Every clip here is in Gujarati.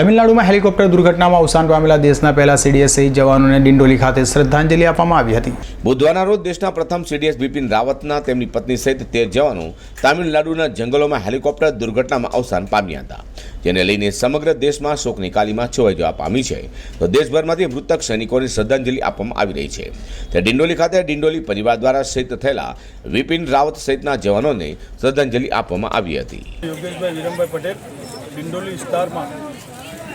તમિલનાડુમાં હેલિકોપ્ટર દુર્ઘટનામાં અવસાન પામેલા દેશના પહેલા સીડીએસ સહિત જવાનોને ડિંડોલી ખાતે શ્રદ્ધાંજલિ આપવામાં આવી હતી. બુધવારના રોજ દેશના પ્રથમ સીડીએસ બિપિન રાવતના તેમની પત્ની સહિત તેર જવાનો તમિલનાડુના જંગલોમાં હેલિકોપ્ટર દુર્ઘટનામાં અવસાન પામ્યા હતા. જેને લઈને સમગ્ર દેશમાં શોકની કાલીમાં છવાઈ જવા પામી છે. તો દેશભરમાંથી મૃતક સૈનિકોને શ્રદ્ધાંજલિ આપવામાં આવી રહી છે. ત્યારે ડિંડોલી ખાતે ડિંડોલી પરિવાર દ્વારા શહીદ થયેલા વિપિન રાવત સહિતના જવાનોને શ્રદ્ધાંજલિ આપવામાં આવી હતી. યોગેશભાઈ વિરમભાઈ પટેલ ડિંડોલી વિસ્તારમાં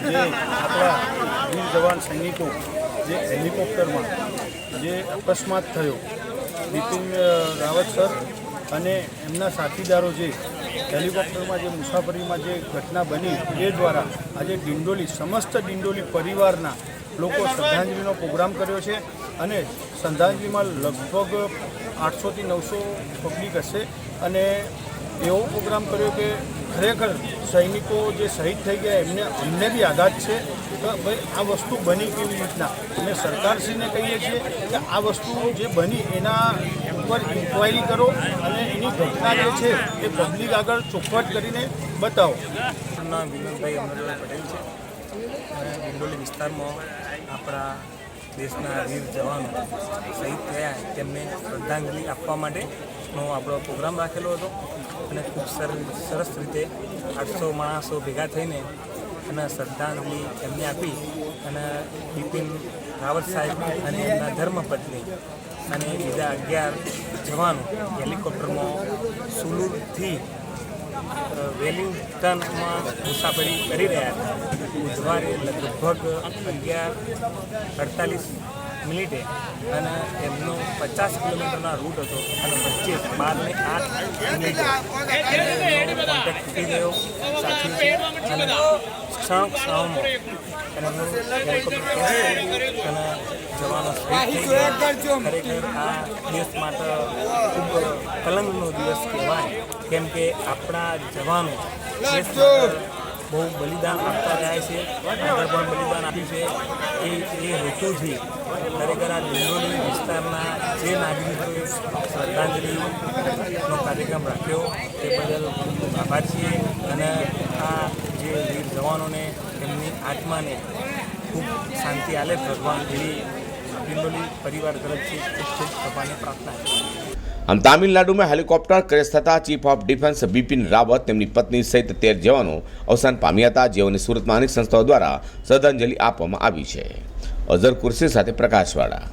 જે આપણા વીર જવાન સૈનિકો જે હેલિકોપ્ટરમાં જે અકસ્માત થયો બિપિન રાવત સર અને એમના સાથીદારો જે હેલિકોપ્ટરમાં જે મુસાફરીમાં જે ઘટના બની, એ દ્વારા આજે ડિંડોલી, સમસ્ત ડિંડોલી પરિવારના લોકો શ્રદ્ધાંજલિનો પ્રોગ્રામ કર્યો છે અને શ્રદ્ધાંજલિમાં લગભગ આઠસોથી નવસો પબ્લિક હશે અને એવો પ્રોગ્રામ કર્યો કે ખરેખર સૈનિકો જે શહીદ થઈ ગયા, એમને, અમને બી આઘાત છે કે ભાઈ આ વસ્તુ બની કેવી રીતના? અને સરકારશ્રીને કહીએ છીએ કે આ વસ્તુ જે બની એના ઉપર ઇન્ક્વાયરી કરો અને એની ઘટના જે છે એ પબ્લિક આગળ ચોખવટ કરીને બતાવો. વિનોદભાઈ અમરભાઈ પટેલ છે. ડિંડોલી વિસ્તારમાં આપણા દેશના વીર જવાનો શહીદ થયા, તેમને શ્રદ્ધાંજલિ આપવા માટેનો આપણો પ્રોગ્રામ રાખેલો હતો. અને ખૂબ સરસ રીતે આઠસો માણસો ભેગા થઈને અને શ્રદ્ધાંજલિ એમને આપી અને બિપિન રાવત સાહેબ અને એમના ધર્મપત્ની અને બીજા અગિયાર જવાનો હેલિકોપ્ટરમાં સુલુરથી વેલિંગ્ટનમાં મુસાફરી કરી રહ્યા હતા. બુધવારે લગભગ અગિયાર અડતાલીસ મિનિટે અને એમનો પચાસ કિલોમીટરના રૂટ હતો અને વચ્ચે બાર ને આઠ મિનિટે તૂટી ગયો. સાથી ક્ષણ ક્ષણમાં અને જવાનો ખરેખર આ દેશ માટે ખૂબ કલંકનો દિવસ કહેવાય. કેમ કે આપણા જવાનો બહુ બલિદાન આપતા રહ્યા છે, આગળ પણ બલિદાન આપ્યું છે. એ એ હેતુથી ખરેખર આ દિંડોલી વિસ્તારના જે નાગરિકોએ શ્રદ્ધાંજલિનો કાર્યક્રમ રાખ્યો, તે બદલ ખૂબ આભાર છીએ. અને આ જે વીર જવાનોને તેમની આત્માને ખૂબ શાંતિ આલે ભગવાન એવી દિંડોલી પરિવાર તરફથી ખૂબ ખૂબ ભગવાનને પ્રાર્થના આમ તામિલનાડુમાં હેલિકોપ્ટર ક્રેશ થતા chief of defence Bipin Rawat તેમની પત્ની સહિત તેર જવાનો અવસાન પામ્યા હતા, જેઓને સુરતમાં અનેક સંસ્થાઓ દ્વારા શ્રદ્ધાંજલિ આપવામાં આવી છે. અઝર કુર્સી સાથે પ્રકાશવાળા